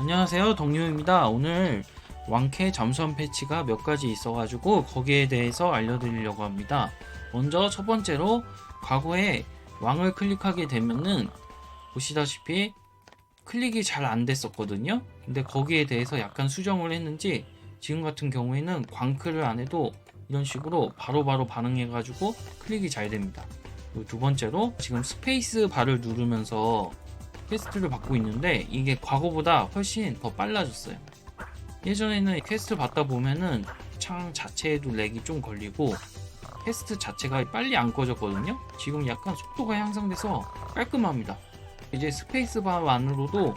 안녕하세요. 덕유입니다. 오늘 왕캐 잠수함 패치가 몇 가지 있어가지고 거기에 대해서 알려드리려고 합니다. 먼저 첫 번째로 과거에 왕을 클릭하게 되면은 보시다시피 클릭이 잘 안 됐었거든요. 근데 거기에 대해서 약간 수정을 했는지 지금 같은 경우에는 광클을 안 해도 이런 식으로 바로바로 반응해가지고 클릭이 잘 됩니다. 두 번째로 지금 스페이스 바를 누르면서 퀘스트를 받고 있는데 이게 과거보다 훨씬 더 빨라졌어요. 예전에는 퀘스트 받다 보면은 창 자체에도 렉이 좀 걸리고 퀘스트 자체가 빨리 안 꺼졌거든요. 지금 약간 속도가 향상돼서 깔끔합니다. 이제 스페이스바만으로도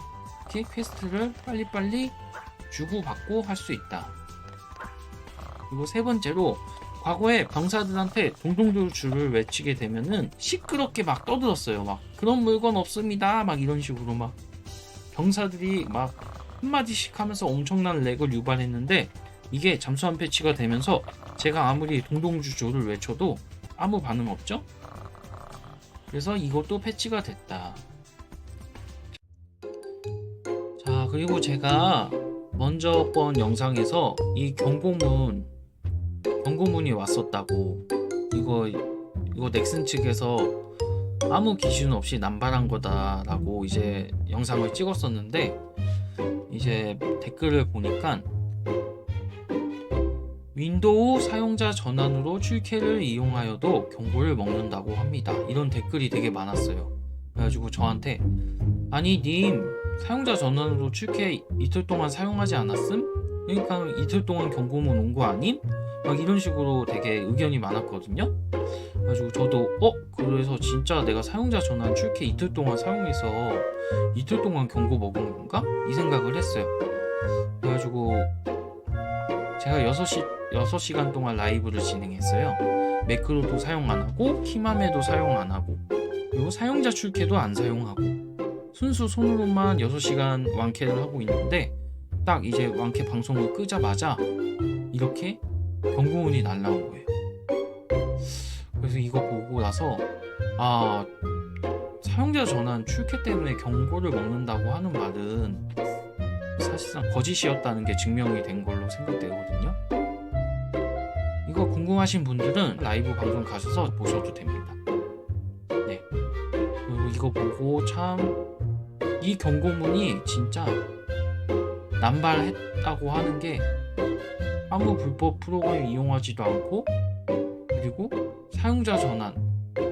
이렇게 퀘스트를 빨리빨리 주고받고 할 수 있다. 그리고 세 번째로 과거에 병사들한테 동동주를 외치게 되면은 시끄럽게 막 떠들었어요. 막 그런 물건 없습니다. 막 이런 식으로 막 병사들이 막 한마디씩 하면서 엄청난 렉을 유발했는데 이게 잠수함 패치가 되면서 제가 아무리 동동주조를 외쳐도 아무 반응 없죠? 그래서 이것도 패치가 됐다. 자, 그리고 제가 먼저 번 영상에서 이 경고문 경고문이 왔었다고 이거 이거 넥슨 측에서 아무 기준 없이 남발한 거다라고 이제 영상을 찍었었는데 이제 댓글을 보니까 윈도우 사용자 전환으로 출캐를 이용하여도 경고를 먹는다고 합니다. 이런 댓글이 되게 많았어요. 그래가지고 저한테 아니 님 사용자 전환으로 출캐 이틀 동안 사용하지 않았음? 그러니까 이틀 동안 경고문 온 거 아님? 막 이런 식으로 되게 의견이 많았거든요. 그래가지고 저도 어 그래서 진짜 내가 사용자 전환 출캐 이틀 동안 사용해서 이틀 동안 경고 먹은 건가? 이 생각을 했어요. 그래가지고 제가 6시 6시간 동안 라이브를 진행했어요. 매크로도 사용 안 하고 키맘에도 사용 안 하고 그리고 사용자 출캐도 안 사용하고 순수 손으로만 6시간 왕캐를 하고 있는데 딱 이제 왕캐 방송을 끄자마자 이렇게 경고문이 날라온 거예요. 그래서 이거 보고 나서 아 사용자 전환 출캐 때문에 경고를 먹는다고 하는 말은 사실상 거짓이었다는 게 증명이 된 걸로 생각되거든요. 이거 궁금하신 분들은 라이브 방송 가셔서 보셔도 됩니다. 네. 그리고 이거 보고 참 이 경고문이 진짜 남발했다고 하는 게 아무 불법 프로그램 이용하지도 않고 그리고 사용자 전환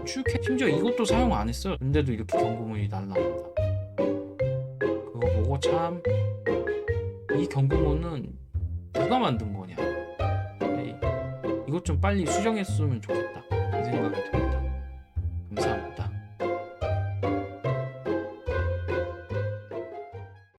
출캐 심지어 이것도 사용 안 했어요. 근데도 이렇게 경고문이 날라옵니다. 그거 보고 참 이 경고문은 누가 만든 거냐? 네, 이것 좀 빨리 수정했으면 좋겠다. 이 생각이 듭니다